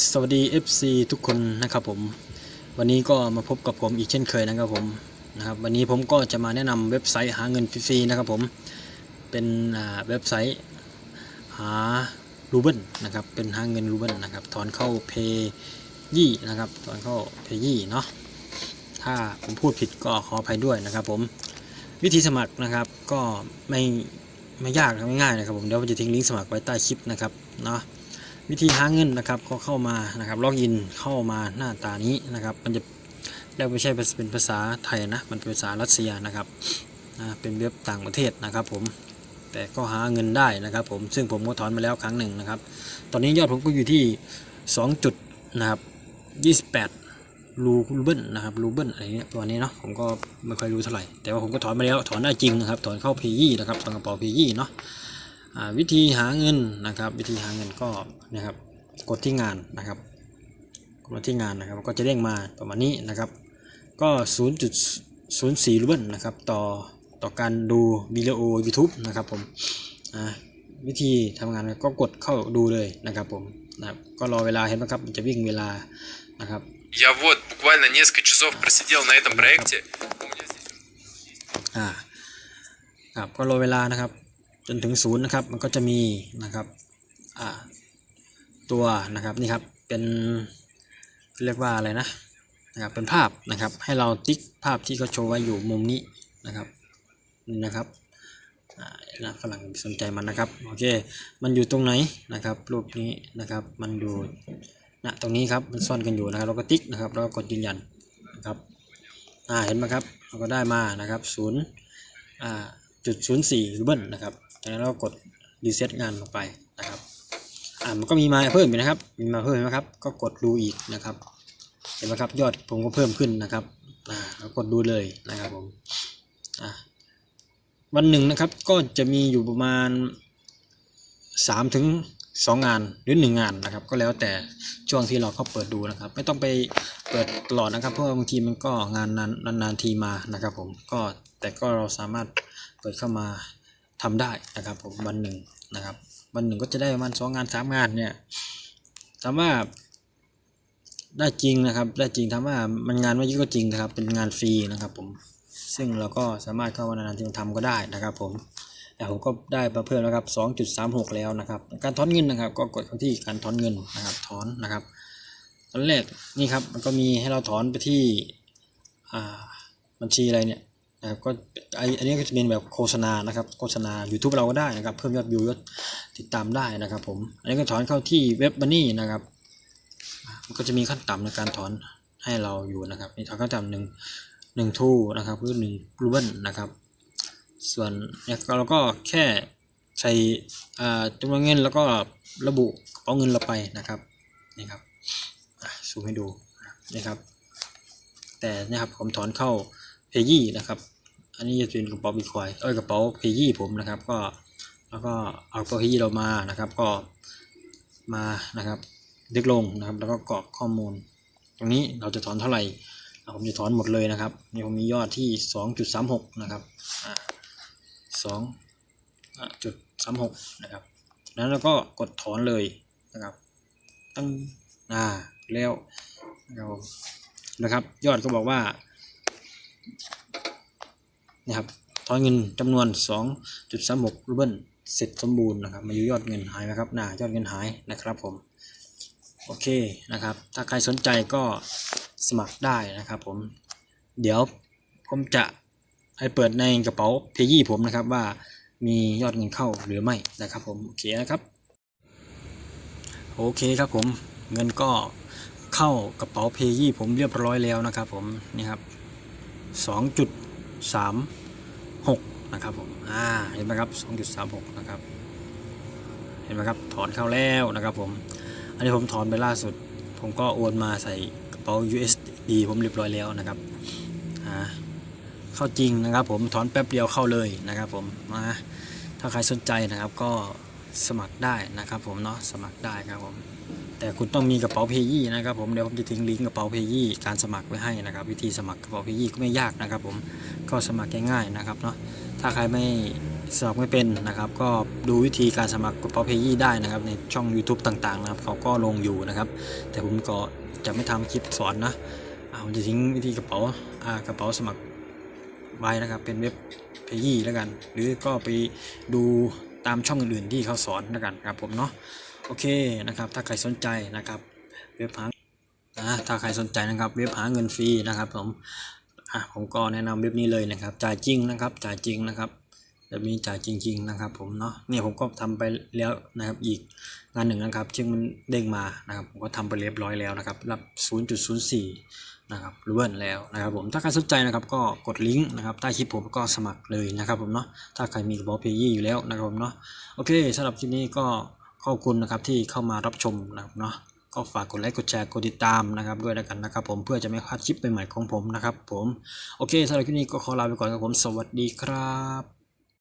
สวัสดี FC ทุกคนนะครับผมวันนี้ก็มาพบกับผมอีกเช่นเคยนะครับผมนะครับวันนี้ผมก็จะมาแนะนำเว็บไซต์หาเงินฟรีๆนะครับผมเป็นเว็บไซต์หารูเบิลนะครับเป็นหาเงินรูเบิลนะครับถอนเข้าเพยี่นะครับถอนเข้าเพยี่เนาะถ้าผมพูดผิดก็ขออภัยด้วยนะครับผมวิธีสมัครนะครับก็ไม่ไม่ยากไม่ง่ายนะครับผมเดี๋ยวผมจะทิ้งลิงก์สมัครไว้ใต้คลิปนะครับเนาะ วิธีหาเงินนะครับก็เข้ามานะครับล็อกอินเข้ามาหน้าตานี้นะครับ มันจะเรียกไม่ใช่เป็นภาษาไทยนะ มันเป็นภาษารัสเซียนะครับเป็นเว็บต่างประเทศนะครับ ผมแต่ก็หาเงินได้นะครับ ผมซึ่งผมก็ถอนมาแล้วครั้งหนึ่งนะครับ ตอนนี้ยอดผมก็อยู่ที่2จุดนะครับ28รูเบิลนะครับรูเบิลอะไรเงี้ยตัวนี้เนาะผมก็ไม่ค่อยรู้เท่าไหร่แต่ว่าผมก็ถอนมาแล้วถอนได้จริงนะครับถอนเข้าเพยี่นะครับถอนกระเป๋าเพยี่เนาะ วิธีหาเงินนะครับ วิธีหาเงินก็นะครับกดที่งานนะครับกดที่งานนะครับก็จะเด้งมาประมาณนี้นะครับ ก็ 0.04รูเบิลนะครับต่อต่อการดูวิดีโอ YouTube นะครับผมอ่าวิธีทำงานก็กดเข้าดูเลยนะครับผมนะครับก็รอเวลาเห็นไหมครับมันจะวิ่งเวลานะครับ Я вот буквально несколько часов просидел на этом проекте. У меня здесь อ่าครับก็รอเวลานะครับ จนถึงศูนย์นะครับ มันก็จะมีนะครับตัวนะครับนี่ครับเป็นเรียกว่าอะไรนะนะครับเป็นภาพนะครับให้เราติ๊กภาพที่เขาโชว์ไว้อยู่มุมนี้นะครับนี่นะครับอ่านะฝรั่งสนใจมันนะครับโอเคมันอยู่ตรงไหนนะครับรูปนี้นะครับมันอยู่ณตรงนี้ครับมันซ่อนกันอยู่นะครับเราก็ติ๊กนะครับแล้วก็กดยืนยันนะครับอ่าเห็นไหมครับเราก็ได้มานะครับศูนย์อ่าจุดศูนย์สี่รูเบิลนะครับ จากนั้นเราก็กดรีเซ็ตงานลงไปนะครับอ่ามันก็มีมาเพิ่มอีกนะครับ มีมาเพิ่มนไหมครับ ก็กดดูอีกนะครับ เห็นไหมครับยอดผมก็เพิ่มขึ้นนะครับอ่าเรากดดูเลยนะครับผมอ่าวันหนึ่งนะครับก็จะมีอยู่ประมาณสามถึงสองงานหรือหนึ่งงานนะครับ ก็แล้วแต่ช่วงที่เราเข้าเปิดดูนะครับ ไม่ต้องไปเปิดตลอดนะครับ เพราะบางทีมันก็งานนานนานทีมานะครับ ผมก็แต่ก็เราสามารถเปิดเข้ามา ทำได้นะครับผมวันหนึ่งนะครับ วันหนึ่งก็จะได้ประมาณสองงานสามงานเนี่ยถามว่าได้จริงนะครับ ได้จริงถามว่ามันงานไม่เยอะก็จริงนะครับ เป็นงานฟรีนะครับผมซึ่งเราก็สามารถเข้ามานานๆทีมาทำก็ได้นะครับผมแต่ผมก็ได้มาเพิ่มแล้วครับ 2.36 แล้วนะครับ การถอนเงินนะครับ ก็กดเข้าที่การถอนเงินนะครับ ถอนนะครับตอนแรกนี่ครับมันก็มีให้เราถอนไปที่บัญชีอะไรเนี่ย นะครับก็ไออันนี้ก็จะเป็นแบบโฆษณานะครับโฆษณา YouTube เราก็ได้นะครับ เพิ่มยอดวิวยอดติดตามได้นะครับผมอันนี้ก็ถอนเข้าที่เว็บบันนี่นะครับมันก็จะมีขั้นต่ำในการถอนให้เราอยู่นะครับมีถอนขั้นต่ำหนึ่งหนึ่งทูนะครับคือหนึ่งรูเบิลนะครับ ส่วนเนี่ยเราก็แค่ใส่อ่าจำนวนเงินแล้วก็ระบุเป๋าเงินเราไปนะครับนี่ครับอะซูมให้ดูนี่ครับ แต่นะครับผมถอนเข้า เพยี่นะครับ อันนี้จะเป็นกระเป๋าบิตคอยเอ้ยกระเป๋าเพยี่ผมนะครับ ก็แล้วก็เอากระเป๋าเพยี่เรามานะครับ ก็มานะครับเล็กลงนะครับ แล้วก็กรอกข้อมูล ตรงนี้เราจะถอนเท่าไหร่ผมจะถอนหมดเลยนะครับนี่ผมมียอดที่ 2.36 นะครับอ่าสองจุดสามหกนะครับจากนั้นเราก็กดถอนเลยนะครับตั้งอ่าแล้วนะครับนะครับ ยอดก็บอกว่า นะครับถอนเงินจำนวน 2.36รูเบิลเสร็จสมบูรณ์นะครับมาอยู่ยอดเงินหายไหมครับน่ายอดเงินหายนะครับผมโอเคนะครับ ถ้าใครสนใจก็สมัครได้นะครับผมเดี๋ยวผมจะให้เปิดในกระเป๋าเพยี่ผมนะครับว่ามียอดเงินเข้าหรือไม่นะครับผมโอเคนะครับโอเคครับผมเงินก็เข้ากระเป๋าเพยี่ผมเรียบร้อยแล้วนะครับผมนี่ครับ สองจุดสามหกนะครับผมอ่าเห็นไหมครับสองจุดสามหกนะครับ เห็นไหมครับ ถอนเข้าแล้วนะครับผม อันนี้ผมถอนไปล่าสุด ผมก็โอนมาใส่กระเป๋า USD ผมเรียบร้อยแล้วนะครับอ่าเข้าจริงนะครับผม ถอนแป๊บเดียวเข้าเลยนะครับผมมาถ้าใครสนใจนะครับก็สมัครได้นะครับผมเนาะ สมัครได้ครับผม แต่คุณต้องมีกระเป๋าเพยี่นะครับผมเดี๋ยวผมจะทิ้งลิงก์กระเป๋าเพยี่การสมัครไว้ให้นะครับ วิธีสมัครกระเป๋าเพยี่ก็ไม่ยากนะครับ ผมก็สมัครง่ายๆนะครับเนาะถ้าใครไม่สมัครไม่เป็นนะครับ ก็ดูวิธีการสมัครกระเป๋าเพยี่ได้นะครับ ในช่อง YouTube ต่างๆนะครับเขาก็ลงอยู่นะครับ แต่ผมก็จะไม่ทำคลิปสอนนะผมจะทิ้งวิธีกระเป๋าอ่ากระเป๋าสมัครไว้นะครับ เป็นเว็บเพยี่แล้วกัน หรือก็ไปดูตามช่องอื่นๆที่เขาสอนแล้วกันครับผมเนาะ โอเคนะครับ ถ้าใครสนใจนะครับเว็บหาอ่าถ้าใครสนใจนะครับเว็บหาเงินฟรีนะครับผมอะผมก็แนะนำเว็บนี้เลยนะครับจ่ายจริงนะครับจ่ายจริงนะครับแบบนี้จ่ายจริง ๆ นะครับ ผมเนาะเนี่ยผมก็ทำไปแล้วนะครับอีกงานหนึ่งนะครับซึ่งมันเด้งมานะครับผมก็ทำไปเรียบร้อยแล้วนะครับรับ 0.04 นะครับรวนแล้วนะครับ ผมถ้าใครสนใจนะครับก็กดลิงก์นะครับใต้คลิปผมก็สมัครเลยนะครับผมเนาะถ้าใครมีกระเป๋าเพย์อยู่แล้วนะครับผมเนาะโอเคสำหรับคลิปนี้ก็ ขอบคุณนะครับที่เข้ามารับชมนะครับเนาะก็ฝากกดไลค์กดแชร์กดติดตามนะครับด้วยแล้วกันนะครับผมเพื่อจะไม่พลาดคลิปใหม่ๆของผมนะครับผมโอเคสำหรับคลิปนี้ก็ขอลาไปก่อนครับผมสวัสดีครับ